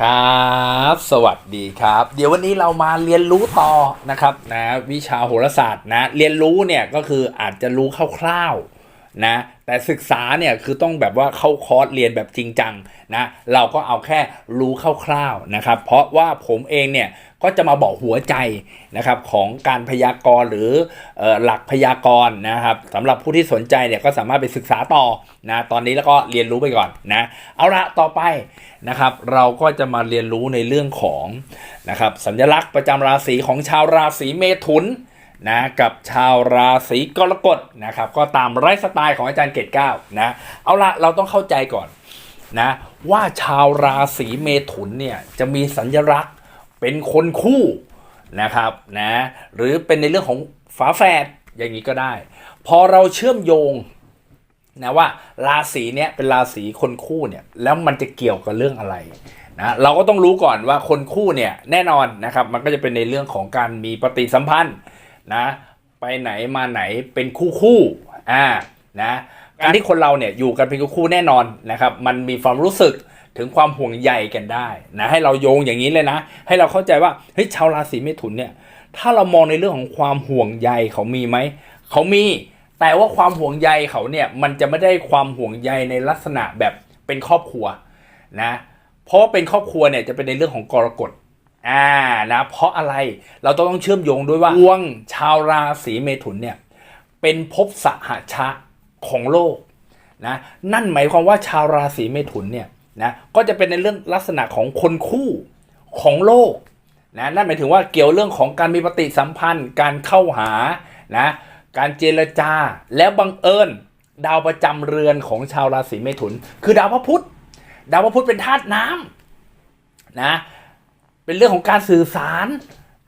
ครับ สวัสดีครับ เดี๋ยววันนี้เรามาเรียนรู้ต่อนะครับนะวิชาโหราศาสตร์นะ เรียนรู้เนี่ยก็คืออาจจะรู้คร่าวๆ นะแต่ศึกษาเนี่ยคือต้องแบบว่าเข้าคอร์สเรียนแบบจริงจังนะเราก็เอาแค่รู้คร่าวๆนะครับ เพราะว่าผมเองเนี่ยก็จะมาบอกหัวใจนะครับของการพยากรณ์หรือออหลักพยากรณ์นะครับสำหรับผู้ที่สนใจเนี่ยก็สามารถไปศึกษาต่อนะตอนนี้แล้วก็เรียนรู้ไปก่อนนะเอาละต่อไปนะครับเราก็จะมาเรียนรู้ในเรื่องของนะครับสัญลักษณ์ประจำราศีของชาวราศีเมถุน นะกับชาวราศีกรกฎนะครับก็ตามไลฟ์สไตล์ของอาจารย์เกตเก้านะเอาละเราต้องเข้าใจก่อนนะว่าชาวราศีเมถุนเนี่ยจะมีสัญลักษณ์เป็นคนคู่นะครับนะหรือเป็นในเรื่องของฝาแฝดอย่างนี้ก็ได้ พอเราเชื่อมโยงนะว่าราศีเนี้ยเป็นราศีคนคู่เนี่ยแล้วมันจะเกี่ยวกับเรื่องอะไรนะเราก็ต้องรู้ก่อนว่าคนคู่เนี่ยแน่นอนนะครับมันก็จะเป็นในเรื่องของการมีปฏิสัมพันธ์ นะไปไหนมาไหนเป็นคู่คู่อ่านะการที่คนเราเนี่ยอยู่กันเป็นคู่คู่แน่นอนนะครับมันมีความรู้สึกถึงความห่วงใยกันได้นะให้เราโยงอย่างนี้เลยนะ ให้เราเข้าใจว่าเฮ้ยชาวราศีเมถุนเนี่ยถ้าเรามองในเรื่องของความห่วงใยเขามีไหมเขามีแต่ว่าความห่วงใยเขาเนี่ยมันจะไม่ได้ความห่วงใยในลักษณะแบบเป็นครอบครัวนะเพราะว่าเป็นครอบครัวเนี่ยจะเป็นในเรื่องของกรกฎ อ่านะเพราะอะไรเราต้องเชื่อมโยงด้วยว่าดวงชาวราศีเมถุนเนี่ยเป็นภพสหชะของโลกนะนั่นหมายความว่าชาวราศีเมถุนเนี่ยนะก็จะเป็นในเรื่องลักษณะของคนคู่ของโลกนะนั่นหมายถึงว่าเกี่ยวเรื่องของการมีปฏิสัมพันธ์ การเข้าหานะการเจรจาแล้วบังเอิญดาวประจำเรือนของชาวราศีเมถุน คือดาวพระพุธดาวพระพุธเป็นธาตุน้ำนะ เป็นเรื่องของการสื่อสาร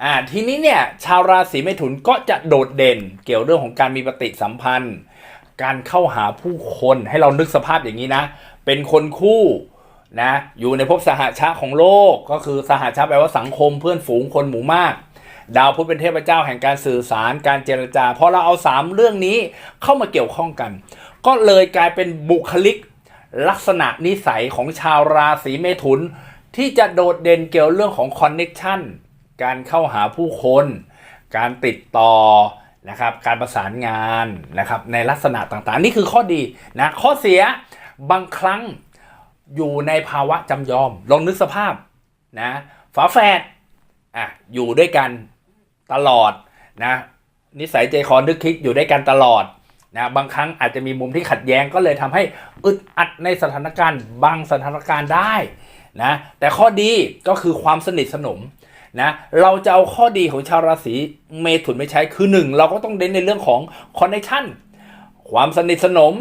อ่า ทีนี้เนี่ย ชาวราศีเมถุนก็จะโดดเด่น เกี่ยวเรื่องของการมีปฏิสัมพันธ์ การเข้าหาผู้คนให้เรานึกสภาพอย่างนี้นะ เป็นคนคู่นะ อยู่ในภพสหชาของโลก ก็คือสหชาแปลว่าสังคมเพื่อนฝูงคนหมู่มาก ดาวพุธเป็นเทพเจ้าแห่งการสื่อสาร การเจรจา พอเราเอาสามเรื่องนี้เข้ามาเกี่ยวข้องกัน ก็เลยกลายเป็นบุคลิกลักษณะนิสัยของชาวราศีเมถุน ที่จะโดดเด่นเกี่ยวเรื่องของคอนเน็ชันการเข้าหาผู้คน การติดต่อนะครับการประสานงานนะครับในลักษณะต่างๆ นี่คือข้อดีนะข้อเสียบางครั้งอยู่ในภาวะจำยอม ลองนึกสภาพนะฝาแฝดอะอยู่ด้วยกันตลอดนะนิสัยใจคอนึกคิดอยู่ด้วยกันตลอดนะบางครั้งอาจจะมีมุมที่ขัดแย้งก็เลยทำให้อึดอัดในสถานการณ์บางสถานการณ์ได้ นะแต่ข้อดีก็คือความสนิทสนมนะเราจะเอาข้อดีของชาวราศีเมถุนไปใช้คือหนึ่งเราก็ต้องเน้นในเรื่องของคอนเนคชั่นความสนิทสนม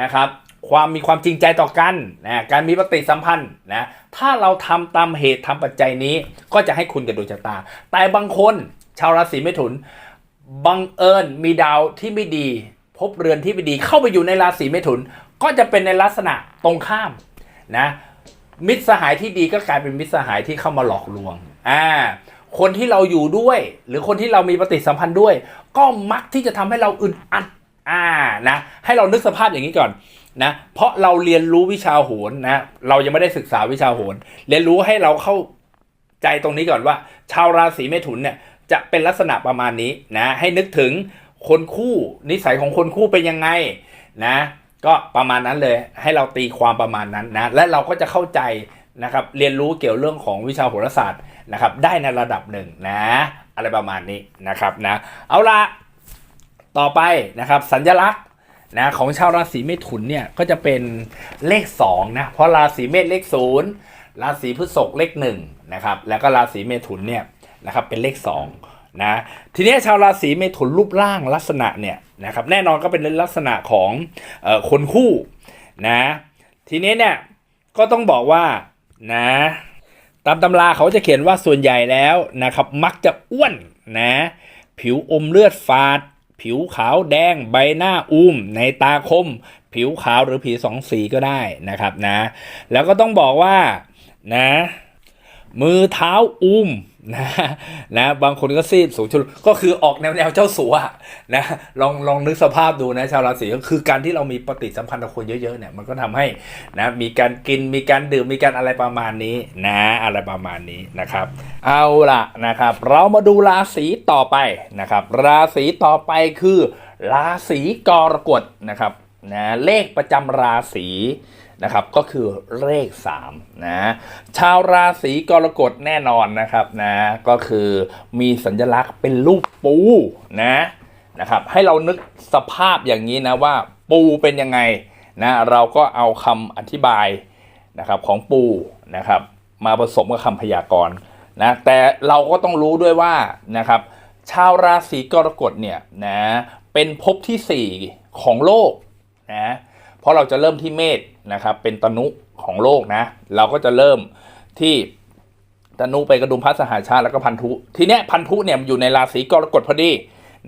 นะครับความมีความจริงใจต่อกันนะการมีปฏิสัมพันธ์นะถ้าเราทำตามเหตุทำปัจจัยนี้ ก็จะให้คุณกับดวงชะตา แต่บางคนชาวราศีเมถุนบังเอิญมีดาวที่ไม่ดี พบเรือนที่ไม่ดีเข้าไปอยู่ในราศีเมถุน ก็จะเป็นในลักษณะตรงข้ามนะ มิตรสหายที่ดีก็กลายเป็นมิตรสหายที่เข้ามาหลอกลวง อ่า คนที่เราอยู่ด้วย หรือคนที่เรามีปฏิสัมพันธ์ด้วย ก็มักที่จะทำให้เราอึดอัด อ่า นะ ให้เรานึกสภาพอย่างนี้ก่อนนะ เพราะเราเรียนรู้วิชาโหรนะ เรายังไม่ได้ศึกษาวิชาโหร เรียนรู้ให้เราเข้าใจตรงนี้ก่อนว่า ชาวราศีเมถุนเนี่ยจะเป็นลักษณะประมาณนี้นะ ให้นึกถึงคนคู่นิสัยของคนคู่เป็นยังไงนะ ก็ประมาณนั้นเลยให้เราตีความประมาณนั้นนะและเราก็จะเข้าใจนะครับเรียนรู้เกี่ยวเรื่องของวิชาโหราศาสตร์นะครับได้ในระดับหนึ่งนะอะไรประมาณนี้นะครับนะเอาละต่อไปนะครับสัญลักษณ์นะของชาวราศีเมถุนเนี่ยก็จะเป็นเลข2นะเพราะราศีเมษเลขศูนย์ราศีพฤษภเลขหนึ่งนะครับแล้วก็ราศีเมถุนเนี่ยนะครับเป็นเลข 2 นะทีนี้ชาวราศีเมถุนรูปร่างลักษณะเนี่ยนะครับแน่นอนก็เป็นลักษณะของออคนคู่นะทีนี้เนี่ยก็ต้องบอกว่านะตามตำราเขาจะเขียนว่าส่วนใหญ่แล้วนะครับมักจะอ้วนนะผิวอมเลือดฝาด ผิวขาวแดงใบหน้าอุ้ม ในตาคม ผิวขาวหรือผิวสองสีก็ได้นะครับนะแล้วก็ต้องบอกว่านะมือเท้าอุ้ม นะนะบางคนก็ซีดสูงชนก็คือออกแนวแนวเจ้าสัวนะลองลองนึกสภาพดูนะชาวราศีก็คือการที่เรามีปฏิสัมพันธ์กับคนเยอะๆเนี่ยมันก็ทำให้นะมีการกินมีการดื่มมีการอะไรประมาณนี้นะอะไรประมาณนี้นะครับ เอาละนะครับ เรามาดูราศีต่อไปนะครับ ราศีต่อไปคือ ราศีกรกฎนะครับนะเลขประจำราศี นะครับก็คือเลข3นะชาวราศีกรกฎแน่นอนนะครับนะก็คือมีสัญลักษณ์เป็นรูปปูนะนะครับให้เรานึกสภาพอย่างนี้นะว่าปูเป็นยังไงนะเราก็เอาคำอธิบายนะครับของปูนะครับมาผสมกับคำพยากรณ์นะแต่เราก็ต้องรู้ด้วยว่านะครับชาวราศีกรกฎเนี่ยนะเป็นภพที่ 4 ของโลกนะ เพราะเราจะเริ่มที่เมษนะครับ เป็นตนุของโลกนะ เราก็จะเริ่มที่ตนุไปกระดุมพระสหาชาติแล้วก็พันธุ ทีเนี้ยพันธุเนี่ยมันอยู่ในราศีกรกฎพอดี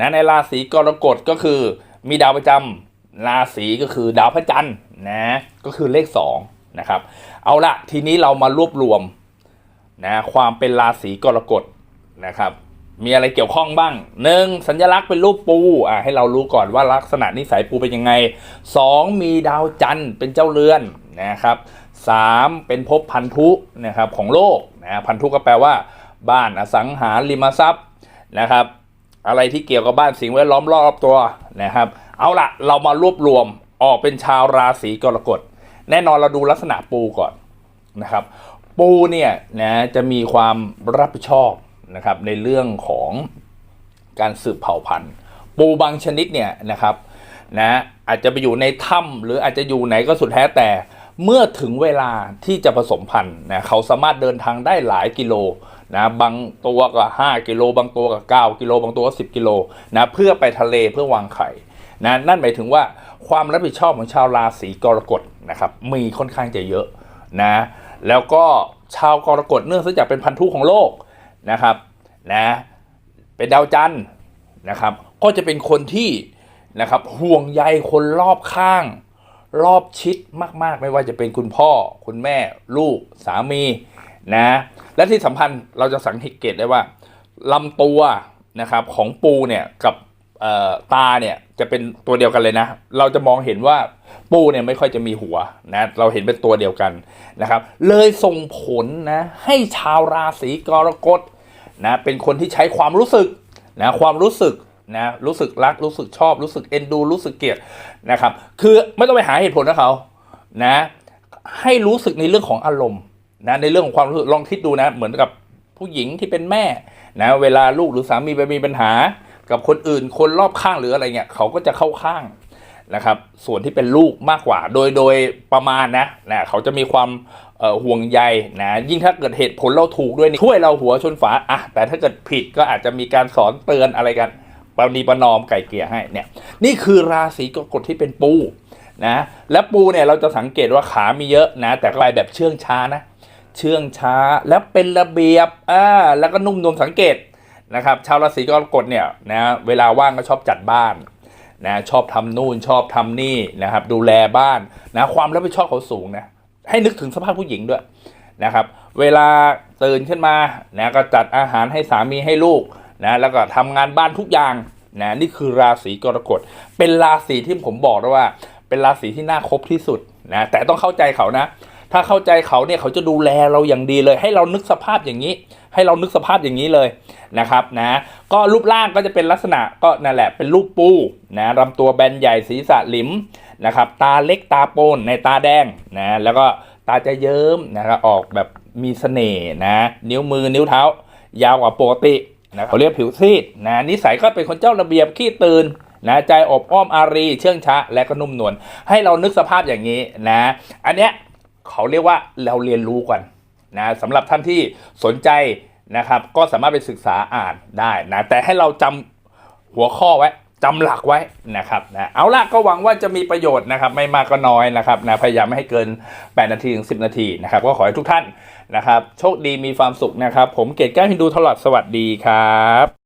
นะในราศีกรกฎก็คือมีดาวประจำราศีก็คือดาวพระจันทร์นะก็คือเลข2นะครับเอาละทีนี้เรามารวบรวมนะความเป็นราศีกรกฎนะครับ มีอะไรเกี่ยวข้องบ้างหนึ่งสัญลักษณ์เป็นรูปปูอะให้เรารู้ก่อนว่าลักษณะนิสัยปูเป็นยังไงสองมีดาวจันทร์เป็นเจ้าเรือนนะครับสามเป็นภพพันธุนะครับของโลกนะพันธุก็แปลว่า บ้านอสังหาริมทรัพย์นะครับ อะไรที่เกี่ยวกับบ้านสิ่งแวดล้อมรอบตัวนะครับ เอาละเรามารวบรวมออกเป็นชาวราศีกรกฎแน่นอนเราดูลักษณะปูก่อนนะครับ ปูเนี่ยนะจะมีความรับผิดชอบ นะครับในเรื่องของการสืบเผ่าพันธุ์ ปูบางชนิดเนี่ยนะครับนะอาจจะไปอยู่ในถ้ำหรืออาจจะอยู่ไหนก็สุดแท้แต่เมื่อถึงเวลาที่จะผสมพันธุ์นะเขาสามารถเดินทางได้หลายกิโลนะบางตัวก็5กิโลบางตัวก็9กิโลบางตัวก็10 กิโลนะเพื่อไปทะเลเพื่อวางไข่นะนั่นหมายถึงว่าความรับผิดชอบของชาวราศีกรกฎนะครับมีค่อนข้างจะเยอะนะแล้วก็ชาวกรกฎเนื่องจากเป็นพันธุของโลก นะครับนะเป็นดาวจันทร์นะครับ ก็จะเป็นคนที่นะครับห่วงใยคนรอบข้าง รอบชิดมากๆ ไม่ว่าจะเป็นคุณพ่อ คุณแม่ลูกสามีนะและที่สำคัญเราจะสังเกตได้ว่าลำตัวนะครับของปูเนี่ยกับตาเนี่ยจะเป็นตัวเดียวกันเลยนะ เราจะมองเห็นว่าปูเนี่ยไม่ค่อยจะมีหัวนะ เราเห็นเป็นตัวเดียวกันนะครับ เลยส่งผลนะให้ชาวราศีกรกฎ นะเป็นคนที่ใช้ความรู้สึกนะความรู้สึกนะรู้สึกรักรู้สึกชอบรู้สึกเอ็นดู รู้สึกเกลียดนะครับ คือไม่ต้องไปหาเหตุผลนะเขานะให้รู้สึกในเรื่องของอารมณ์นะในเรื่องของความรู้สึกลองคิดดูนะเหมือนกับผู้หญิงที่เป็นแม่นะเวลาลูกหรือสามีไปมีปัญหา กับคนอื่นคนรอบข้างหรืออะไรเงี้ยเขาก็จะเข้าข้างนะครับ ส่วนที่เป็นลูกมากกว่า โดยโดยประมาณนะนะเขาจะมีความ ห่วงใยนะยิ่งถ้าเกิดเหตุผลเราถูกด้วยนี่ช่วยเราหัวชนฝาอะแต่ถ้าเกิดผิดก็อาจจะมีการสอนเตือนอะไรกันปณีประนอมไก่เกลี่ยให้เนี่ยนี่คือราศีกรกฎที่เป็นปูนะและปูเนี่ยเราจะสังเกตว่าขามีเยอะนะ แต่ไปแบบเชื่องช้านะ เชื่องช้าแล้วเป็นระเบียบอ่าแล้วก็นุ่มนวลสังเกตนะครับชาวราศีกรกฎเนี่ยนะเวลาว่างก็ชอบจัดบ้านนะชอบทำนู่นชอบทำนี่นะครับดูแลบ้านนะความรับผิดชอบเขาสูงนะ ให้นึกถึงสภาพผู้หญิงด้วยนะครับ เวลาตื่นขึ้นมานะก็จัดอาหารให้สามีให้ลูกนะแล้วก็ทำงานบ้านทุกอย่างนะนี่คือราศีกรกฎเป็นราศีที่ผมบอกแล้วว่า เป็นราศีที่น่าคบที่สุดนะแต่ต้องเข้าใจเขานะ ถ้าเข้าใจเขาเนี่ยเขาจะดูแลเราอย่างดีเลย ให้เรานึกสภาพอย่างนี้ ให้เรานึกสภาพอย่างนี้เลยนะครับนะก็รูปร่างก็จะเป็นลักษณะก็นั่นแหละเป็นรูปปูนะลำตัวแบนใหญ่ศีรษะหลิม นะครับตาเล็กตาโปนในตาแดงนะแล้วก็ตาจะเยิ้มนะครับออกแบบมีเสน่ห์นะนิ้วมือนิ้วเท้า ยาวกว่าปกตินะเขาเรียกผิวซีดนะนิสัยก็เป็นคนเจ้าระเบียบขี้ตื่นนะใจอบอ้อมอารีเชื่องช้าและก็นุ่มนวลให้เรานึกสภาพอย่างนี้นะอันเนี้ยเขาเรียกว่าเราเรียนรู้กันนะสำหรับท่านที่สนใจนะครับ ก็สามารถไปศึกษาอ่านได้นะแต่ให้เราจำหัวข้อไว้ จำหลักไว้นะครับนะเอาละก็หวังว่าจะมีประโยชน์นะครับ ไม่มากก็น้อยนะครับนะพยายามไม่ให้เกิน 8 นาทีถึง 10 นาทีนะครับ ก็ขอให้ทุกท่านนะครับ โชคดีมีความสุขนะครับ ผมเกตแก้วฮินดูทลอดสวัสดีครับ